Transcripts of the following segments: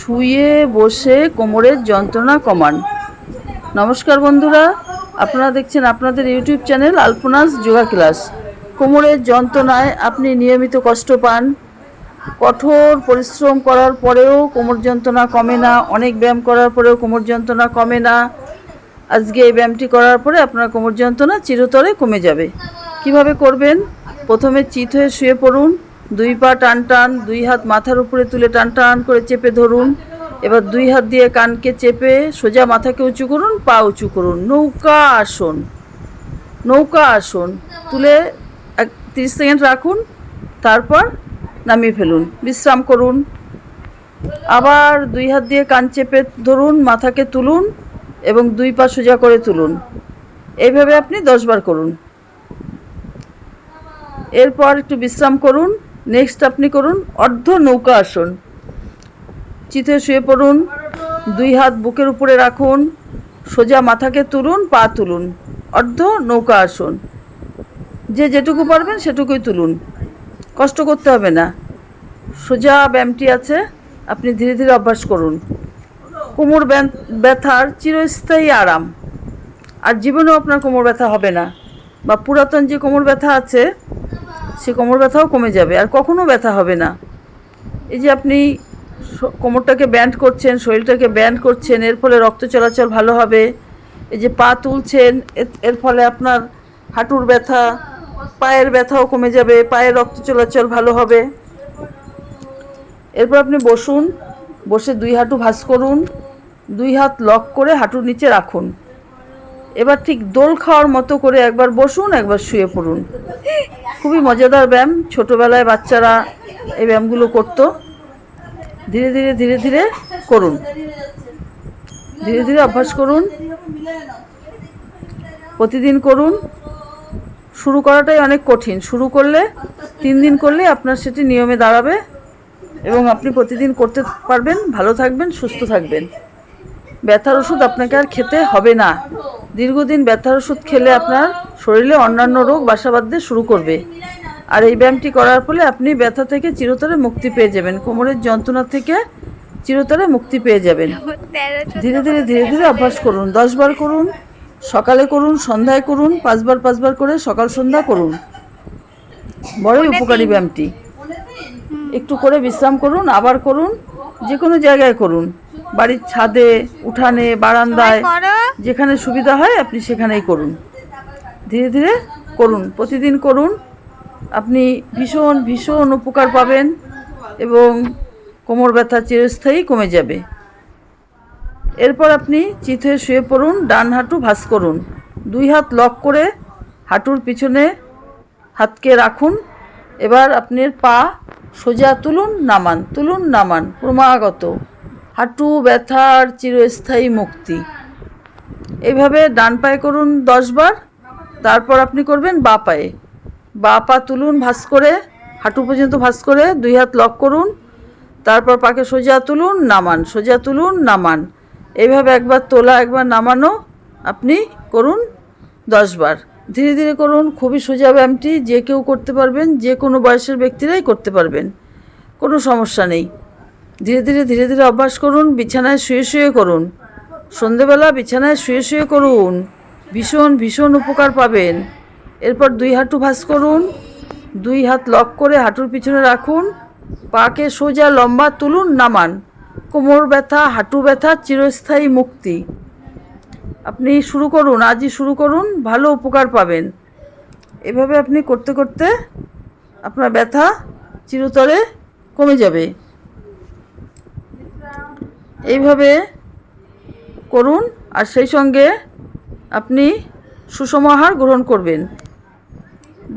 শুয়ে বসে কোমরের যন্ত্রণা কমান। নমস্কার বন্ধুরা, আপনারা দেখছেন আপনাদের YouTube channel Alpana's yoga class. কোমরের যন্ত্রণায় আপনি নিয়মিত কষ্ট পান। কঠোর পরিশ্রম করার পরেও কোমর যন্ত্রণা কমে না, অনেক ব্যায়াম করার পরেও কোমর যন্ত্রণা কমে না। আজকে এই ব্যায়ামটি করার পরে আপনার কোমর যন্ত্রণা চিরতরে কমে যাবে। কীভাবে করবেন? প্রথমে চিত হয়ে শুয়ে পড়ুন। দুই পা টান টান, দুই হাত মাথার উপরে তুলে টান টান করে চেপে ধরুন। এবার দুই হাত দিয়ে কানকে চেপে সোজা মাথাকে উঁচু করুন, পা উঁচু করুন। নৌকা আসন নৌকা আসন। তুলে এক তিরিশ সেকেন্ড রাখুন, তারপর নামিয়ে ফেলুন। বিশ্রাম করুন। আবার দুই হাত দিয়ে কান চেপে ধরুন, মাথাকে তুলুন এবং দুই পা সোজা করে তুলুন। এইভাবে আপনি দশবার করুন। এরপর একটু বিশ্রাম করুন। নেক্সট আপনি করুন, অর্ধ নৌকা আসন। চিতে শুয়ে পড়ুন, দুই হাত বুকের উপরে রাখুন, সোজা মাথাকে তুলুন, পা তুলুন, অর্ধ নৌকা আসন। যে যেটুকু পারবেন সেটুকুই তুলুন। কষ্ট করতে হবে না। সোজা ব্যায়ামটি আছে, আপনি ধীরে ধীরে অভ্যাস করুন। কোমর ব্যথার চিরস্থায়ী আরাম। আর জীবনেও আপনার কোমর ব্যথা হবে না। বা পুরাতন যে কোমর ব্যথা আছে সে কোমর ব্যথাও কমে যাবে, আর কখনো ব্যথা হবে না। এই যে আপনি কোমরটাকে ব্যান্ড করছেন, শরীরটাকে ব্যান্ড করছেন, এর ফলে রক্ত চলাচল ভালো হবে, এই যে পা তুলছেন, এর- ফলে আপনার হাঁটুর ব্যথা, পায়ের ব্যথাও কমে যাবে, পায়ের রক্ত চলাচল ভালো হবে। এরপর আপনি বসুন, বসে দুই হাঁটু ভাঁজ করুন, দুই হাত লক করে হাঁটুর নিচে রাখুন। এবার ঠিক দোল খাওয়ার মতো করে একবার বসুন, একবার শুয়ে পড়ুন। খুবই মজাদার ব্যায়াম। ছোটোবেলায় বাচ্চারা এই ব্যায়ামগুলো করতো। ধীরে ধীরে ধীরে ধীরে করুন। ধীরে ধীরে অভ্যাস করুন। প্রতিদিন করুন। শুরু করাটাই অনেক কঠিন। শুরু করলে, তিন দিন করলে আপনার সেটি নিয়মে দাঁড়াবে এবং আপনি প্রতিদিন করতে পারবেন, ভালো থাকবেন, সুস্থ থাকবেন। ব্যথার ওষুধ আপনাকে আর খেতে হবে না। দীর্ঘদিন ব্যথার ওষুধ খেলে আপনার শরীরে অন্যান্য রোগ বাসা বাঁধতে শুরু করবে। আর এই ব্যায়ামটি করার ফলে আপনি ব্যথা থেকে চিরতরে মুক্তি পেয়ে যাবেন। কোমরের যন্ত্রণা থেকে চিরতরে মুক্তি পেয়ে যাবেন। ধীরে ধীরে ধীরে ধীরে অভ্যাস করুন। দশ বার করুন, সকালে করুন, সন্ধ্যায় করুন, পাঁচবার পাঁচবার করে সকাল সন্ধ্যা করুন। বড়ই উপকারী ব্যায়ামটি। একটু করে বিশ্রাম করুন, আবার করুন যে কোনো জায়গায় করুন। বাড়ির ছাদে উঠানে বারান্দায় যেখানে সুবিধা হয় আপনি সেখানেই করুন। ধীরে ধীরে করুন প্রতিদিন করুন। আপনি ভীষণ ভীষণ উপকার পাবেন এবং কোমর ব্যথা চিরস্থায়ী কমে যাবে। এরপর আপনি চিত হয়ে শুয়ে পড়ুন ডান হাঁটু ভাঁজ করুন। দুই হাত লক করে হাঁটুর পিছনে হাতকে রাখুন। এবার আপনার পা সোজা তুলুন নামান তুলুন নামান ক্রমাগত। হাঁটু ব্যথার চিরস্থায়ী মুক্তি। এইভাবে ডান পায়ে করুন দশবার তারপর আপনি করবেন বা পায়ে। বা পা তুলুন ভাঁজ করে, হাঁটু পর্যন্ত ভাঁজ করে, দুই হাত লক করুন, তারপর পাকে সোজা তুলুন, নামান, সোজা তুলুন, নামান। এইভাবে একবার তোলা, একবার নামানো, আপনি করুন দশবার ধীরে ধীরে করুন, খুবই সোজা ব্যায়ামটি যে কেউ করতে পারবেন, যে কোনো বয়সের ব্যক্তিরাই করতে পারবেন। কোনো সমস্যা নেই। ধীরে ধীরে ধীরে ধীরে অভ্যাস করুন, বিছানায় শুয়ে শুয়ে করুন। সন্ধেবেলা বিছানায় শুয়ে শুয়ে করুন। ভীষণ ভীষণ উপকার পাবেন। এরপর দুই হাঁটু ভাঁজ করুন, দুই হাত লক করে হাঁটুর পিছনে রাখুন, পাকে সোজা লম্বা তুলুন, নামান। কোমর ব্যথা, হাঁটু ব্যথা, চিরস্থায়ী মুক্তি। আপনি শুরু করুন, আজই শুরু করুন, ভালো উপকার পাবেন। এভাবে আপনি করতে করতে আপনার ব্যথা চিরতরে কমে যাবে। এইভাবে করুন আর সেই সঙ্গে আপনি সুষম আহার গ্রহণ করবেন।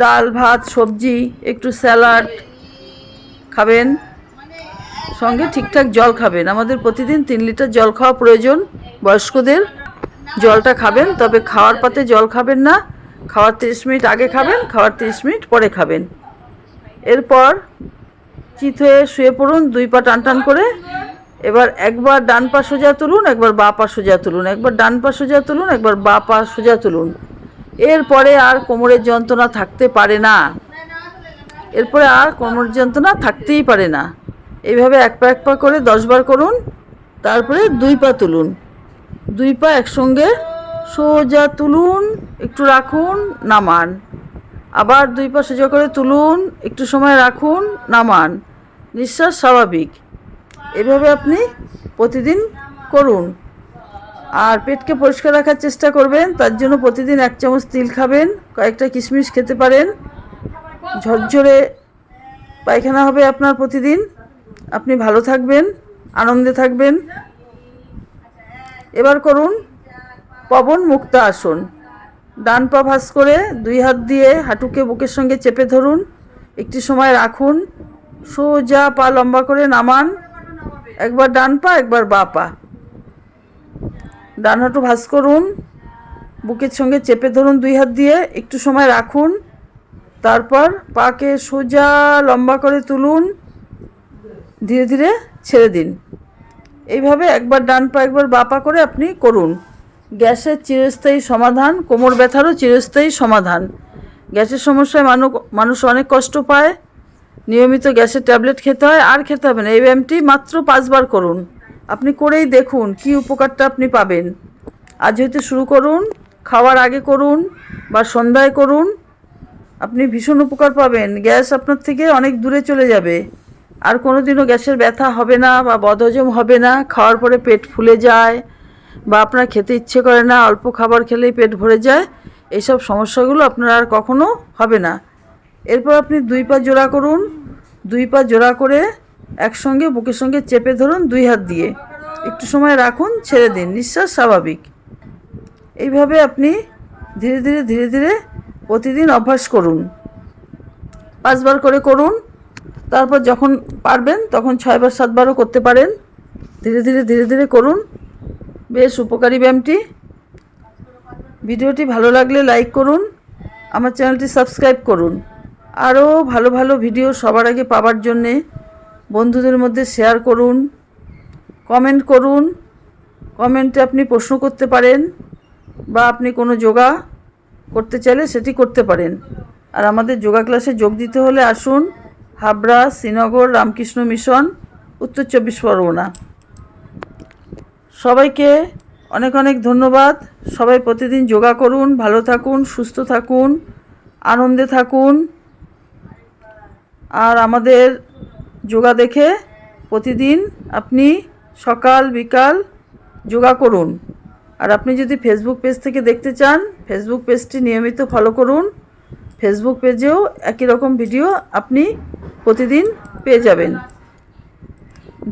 ডাল, ভাত, সবজি, একটু স্যালাড খাবেন, সঙ্গে ঠিকঠাক জল খাবেন। আমাদের প্রতিদিন তিন লিটার জল খাওয়া প্রয়োজন। বয়স্কদের জলটা খাবেন, তবে খাওয়ার পাতে জল খাবেন না। খাওয়ার তিরিশ মিনিট আগে খাবেন, খাওয়ার তিরিশ মিনিট পরে খাবেন। এরপর চিত হয়ে শুয়ে পড়ুন, দুই পা টান টান করে এবার একবার ডান পা সোজা তুলুন, একবার বা পা সোজা তুলুন, একবার ডান পা সোজা তুলুন, একবার বা পা সোজা তুলুন। এরপরে আর কোমরের যন্ত্রণা থাকতে পারে না। এরপরে আর কোমরের যন্ত্রণা থাকতেই পারে না। এইভাবে এক পা এক পা করে দশবার করুন, তারপরে দুই পা তুলুন। দুই পা একসঙ্গে সোজা তুলুন, একটু রাখুন, নামান। আবার দুই পা সোজা করে তুলুন, একটু সময় রাখুন, নামান। নিঃশ্বাস স্বাভাবিক। এভাবে আপনি প্রতিদিন করুন। আর পেটকে পরিষ্কার রাখার চেষ্টা করবেন, তার জন্য প্রতিদিন এক চামচ তিল খাবেন, কয়েকটা কিশমিশ খেতে পারেন। ঝরঝরে পায়খানা হবে আপনার প্রতিদিন। আপনি ভালো থাকবেন, আনন্দে থাকবেন। এবার করুন পবন মুক্ত আসন। ডান পা ভাঁজ করে দুই হাত দিয়ে হাঁটুকে বুকের সঙ্গে চেপে ধরুন। একটি সময় রাখুন। সোজা পা লম্বা করে নামান। একবার ডান পা, একবার বা পা। ডান হাঁটু ভাঁজ করুন, বুকের সঙ্গে চেপে ধরুন দুই হাত দিয়ে, একটু সময় রাখুন, তারপর পাকে সোজা লম্বা করে তুলুন, ধীরে ধীরে ছেড়ে দিন। এইভাবে একবার ডান পা, একবার বা পা করে আপনি করুন। গ্যাসের চিরস্থায়ী সমাধান, কোমর ব্যথারও চিরস্থায়ী সমাধান। গ্যাসের সমস্যায় মানুষ মানুষ অনেক কষ্ট পায়। নিয়মিত গ্যাসের ট্যাবলেট খেতে হয়, আর খেতে হবে না। এই ব্যায়ামটি মাত্র পাঁচবার করুন। আপনি করেই দেখুন কি উপকারটা আপনি পাবেন। আজ হইতে শুরু করুন, খাওয়ার আগে করুন বা সন্ধ্যায় করুন। আপনি ভীষণ উপকার পাবেন। গ্যাস আপনার থেকে অনেক দূরে চলে যাবে। আর কোনোদিনও গ্যাসের ব্যথা হবে না বা বদহজম হবে না। খাওয়ার পরে পেট ফুলে যায় বা আপনার খেতে ইচ্ছে করে না, অল্প খাবার খেলেই পেট ভরে যায়। এইসব সমস্যাগুলো আপনার আর কখনো হবে না। এরপর আপনি দুই পা জোড়া করুন, দুই পা জোড়া করে একসঙ্গে বুকের সঙ্গে চেপে ধরুন, দুই হাত দিয়ে। একটু সময় রাখুন, ছেড়ে দিন, নিঃশ্বাস স্বাভাবিক। এইভাবে আপনি ধীরে ধীরে ধীরে ধীরে প্রতিদিন অভ্যাস করুন। পাঁচবার করে করুন, তারপর যখন পারবেন তখন ছয়বার, সাতবারও করতে পারেন। ধীরে ধীরে ধীরে ধীরে করুন। বেশ উপকারী ব্যায়ামটি। ভিডিওটি ভালো লাগলে লাইক করুন, আমার চ্যানেলটি সাবস্ক্রাইব করুন। আরও ভালো ভালো ভিডিও সবার আগে পাওয়ার জন্যে বন্ধুদের মধ্যে শেয়ার করুন কমেন্ট করুন কমেন্টে আপনি প্রশ্ন করতে পারেন বা আপনি কোনো যোগা করতে চাইলে সেটি করতে পারেন। আর আমাদের যোগা ক্লাসে যোগ দিতে হলে আসুন হাবড়া, শ্রীনগর, রামকৃষ্ণ মিশন, উত্তর চব্বিশ পরগনা। সবাইকে অনেক অনেক ধন্যবাদ। সবাই প্রতিদিন যোগা করুন, ভালো থাকুন, সুস্থ থাকুন, আনন্দে থাকুন। আর আমাদের যোগা দেখে প্রতিদিন আপনি সকাল, বিকাল যোগা করুন। আর আপনি যদি ফেসবুক পেজ থেকে দেখতে চান ফেসবুক পেজটি নিয়মিত ফলো করুন। ফেসবুক পেজেও একই রকম ভিডিও আপনি প্রতিদিন পেয়ে যাবেন।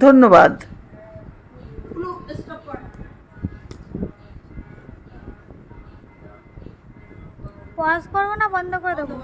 ধন্যবাদ। পজ করব না, বন্ধ করে দেবো?